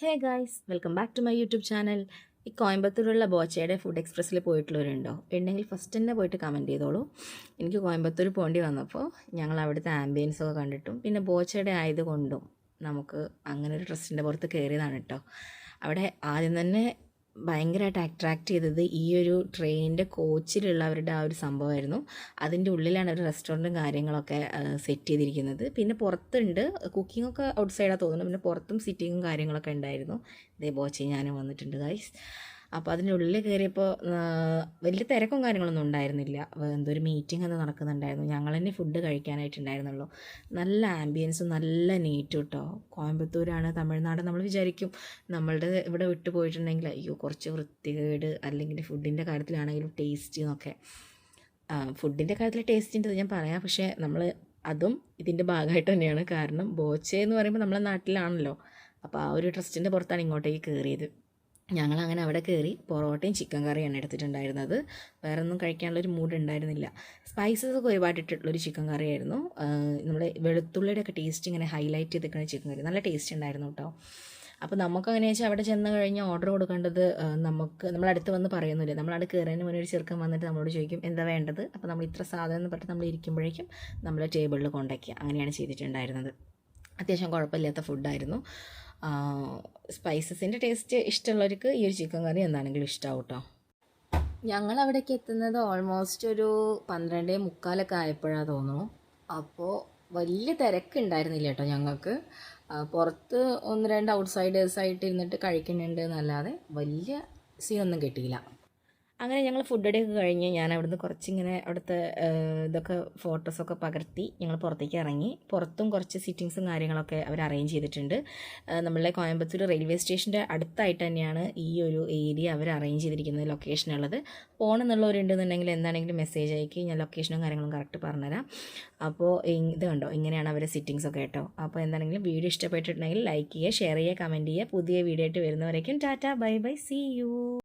Hey guys welcome back to my YouTube channel ഈ കോയമ്പത്തൂരുള്ള ബോച്ചയുടെ food എക്സ്പ്രസ്സിൽ പോയിട്ടുള്ളവരുണ്ടോ? ഉണ്ടെങ്കിൽ ഫസ്റ്റ് തന്നെ പോയിട്ട് കമന്റ് ചെയ്തോളൂ. എനിക്ക് കോയമ്പത്തൂർ പോകേണ്ടി വന്നപ്പോൾ ഞങ്ങൾ അവിടുത്തെ ആംബിയൻസ് ഒക്കെ കണ്ടിട്ടും പിന്നെ ബോച്ചയുടെ ആയതുകൊണ്ടും നമുക്ക് അങ്ങനെ ഒരു ട്രസ്റ്റിന്റെ പുറത്ത് കയറിയതാണ് കേട്ടോ അവിടെ ആദ്യം തന്നെ ഭയങ്കരമായിട്ട് അട്രാക്റ്റ് ചെയ്തത് ഈ ഒരു ട്രെയിനിന്റെ കോച്ചിലുള്ളവരുടെ ആ ഒരു സംഭവമായിരുന്നു. അതിന്റെ ഉള്ളിലാണ് ഒരു റെസ്റ്റോറന്റും കാര്യങ്ങളൊക്കെ സെറ്റ് ചെയ്തിരിക്കുന്നത്. പിന്നെ പുറത്തുണ്ട് കുക്കിംഗ് ഒക്കെ ഔട്ട് സൈഡാണ് തോന്നുന്നത് പിന്നെ പുറത്തും സിറ്റിങ്ങും കാര്യങ്ങളൊക്കെ ഉണ്ടായിരുന്നു. ഇതേ ബോച്ചി ഞാനും വന്നിട്ടുണ്ട് ഗൈസ് അപ്പോൾ അതിനുള്ളിൽ കയറിയപ്പോൾ വലിയ തിരക്കും കാര്യങ്ങളൊന്നും ഉണ്ടായിരുന്നില്ല. എന്തോ ഒരു മീറ്റിംഗ് എന്ന് നടക്കുന്നുണ്ടായിരുന്നു. ഞങ്ങൾ തന്നെ ഫുഡ് കഴിക്കാനായിട്ടുണ്ടായിരുന്നുള്ളൂ. നല്ല ആംബിയൻസും നല്ല നീറ്റും കേട്ടോ കോയമ്പത്തൂരാണ് തമിഴ്നാട് നമ്മൾ വിചാരിക്കും. നമ്മളുടെ ഇവിടെ വിട്ടു പോയിട്ടുണ്ടെങ്കിൽ അയ്യോ കുറച്ച് വൃത്തികേട് അല്ലെങ്കിൽ ഫുഡിന്റെ കാര്യത്തിലാണെങ്കിലും ടേസ്റ്റ് എന്നൊക്കെ. ഫുഡിന്റെ കാര്യത്തിൽ ടേസ്റ്റിന്റെ ഞാൻ പറയാം. പക്ഷേ നമ്മൾ അതും ഇതിന്റെ ഭാഗമായിട്ട് തന്നെയാണ്. കാരണം ബോച്ചെ എന്ന് പറയുമ്പോൾ നമ്മളെ നാട്ടിലാണല്ലോ. അപ്പോൾ ആ ഒരു ട്രസ്റ്റിന്റെ പുറത്താണ് ഇങ്ങോട്ടേക്ക് കയറിയത് ഞങ്ങളങ്ങനെ അവിടെ കയറി പൊറോട്ടയും ചിക്കൻ കറിയാണ് എടുത്തിട്ടുണ്ടായിരുന്നത്. വേറെ ഒന്നും കഴിക്കാനുള്ളൊരു മൂഡ് ഉണ്ടായിരുന്നില്ല സ്പൈസസ് ഒക്കെ ഒരുപാട് ഇട്ടിട്ടുള്ളൊരു ചിക്കൻ കറിയായിരുന്നു. നമ്മുടെ വെളുത്തുള്ളിയുടെ ഒക്കെ ടേസ്റ്റ് ഇങ്ങനെ ഹൈലൈറ്റ് ചെയ്തിരിക്കുന്ന ചിക്കൻ കറി. നല്ല ടേസ്റ്റ് ഉണ്ടായിരുന്നു കേട്ടോ അപ്പോൾ നമുക്ക് അങ്ങനെ വെച്ചാൽ അവിടെ ചെന്ന് കഴിഞ്ഞാൽ ഓർഡർ കൊടുക്കേണ്ടത് നമുക്ക് നമ്മളടുത്ത് വന്ന് പറയുന്നില്ല? നമ്മളവിടെ കയറിയതിന് മുന്നേ ഒരു ചെറുക്കൻ വന്നിട്ട് നമ്മളോട് ചോദിക്കും എന്താ വേണ്ടത്? അപ്പോൾ നമ്മൾ ഇത്ര സാധനം എന്ന് പറഞ്ഞിട്ട് നമ്മൾ ഇരിക്കുമ്പോഴേക്കും നമ്മൾ ടേബിളിൽ കൊണ്ടുവയ്ക്കുക അങ്ങനെയാണ് ചെയ്തിട്ടുണ്ടായിരുന്നത്. അത്യാവശ്യം കുഴപ്പമില്ലാത്ത ഫുഡായിരുന്നു സ്പൈസസിന്റെ ടേസ്റ്റ് ഇഷ്ടമുള്ളവർക്ക് ഈ ഒരു ചിക്കൻ കറി എന്താണെങ്കിലും ഇഷ്ടമാവും കേട്ടോ ഞങ്ങൾ അവിടേക്ക് എത്തുന്നത് ഓൾമോസ്റ്റ് ഒരു പന്ത്രണ്ട് മുക്കാലൊക്കെ ആയപ്പോഴാണ് തോന്നുന്നു. അപ്പോൾ വലിയ തിരക്കുണ്ടായിരുന്നില്ല കേട്ടോ ഞങ്ങൾക്ക് പുറത്ത് ഒന്ന് രണ്ട് ഔട്ട്സൈഡേഴ്സായിട്ട് ഇരുന്നിട്ട് കഴിക്കുന്നുണ്ട് എന്നല്ലാതെ വലിയ സീനൊന്നും കിട്ടിയില്ല. അങ്ങനെ ഞങ്ങൾ ഫുഡ് അടിയൊക്കെ കഴിഞ്ഞ് ഞാൻ അവിടുന്ന് കുറച്ചിങ്ങനെ അവിടുത്തെ ഇതൊക്കെ ഫോട്ടോസൊക്കെ പകർത്തി ഞങ്ങൾ പുറത്തേക്ക് ഇറങ്ങി. പുറത്തും കുറച്ച് സിറ്റിങ്സും കാര്യങ്ങളൊക്കെ അവർ അറേഞ്ച് ചെയ്തിട്ടുണ്ട്. നമ്മളെ കോയമ്പത്തൂർ റെയിൽവേ സ്റ്റേഷന്റെ അടുത്തായിട്ട് തന്നെയാണ് ഈ ഒരു ഏരിയ അവർ അറേഞ്ച് ചെയ്തിരിക്കുന്നത് ലൊക്കേഷൻ ഉള്ളത്. പോകണമെന്നുള്ളവരുണ്ടെന്നുണ്ടെങ്കിൽ എന്താണെങ്കിലും മെസ്സേജ് അയക്കി ഞാൻ ലൊക്കേഷനും കാര്യങ്ങളും കറക്റ്റ് പറഞ്ഞുതരാം. അപ്പോൾ ഇത് കണ്ടോ? ഇങ്ങനെയാണ് അവരുടെ സിറ്റിങ്സ് ഒക്കെ കേട്ടോ. അപ്പോൾ എന്താണെങ്കിലും വീഡിയോ ഇഷ്ടപ്പെട്ടിട്ടുണ്ടെങ്കിൽ ലൈക്ക് ചെയ്യുക ഷെയർ ചെയ്യുക കമന്റ് ചെയ്യുക. പുതിയ വീഡിയോ ആയിട്ട് വരുന്നവരേക്കും tata bye bye see you.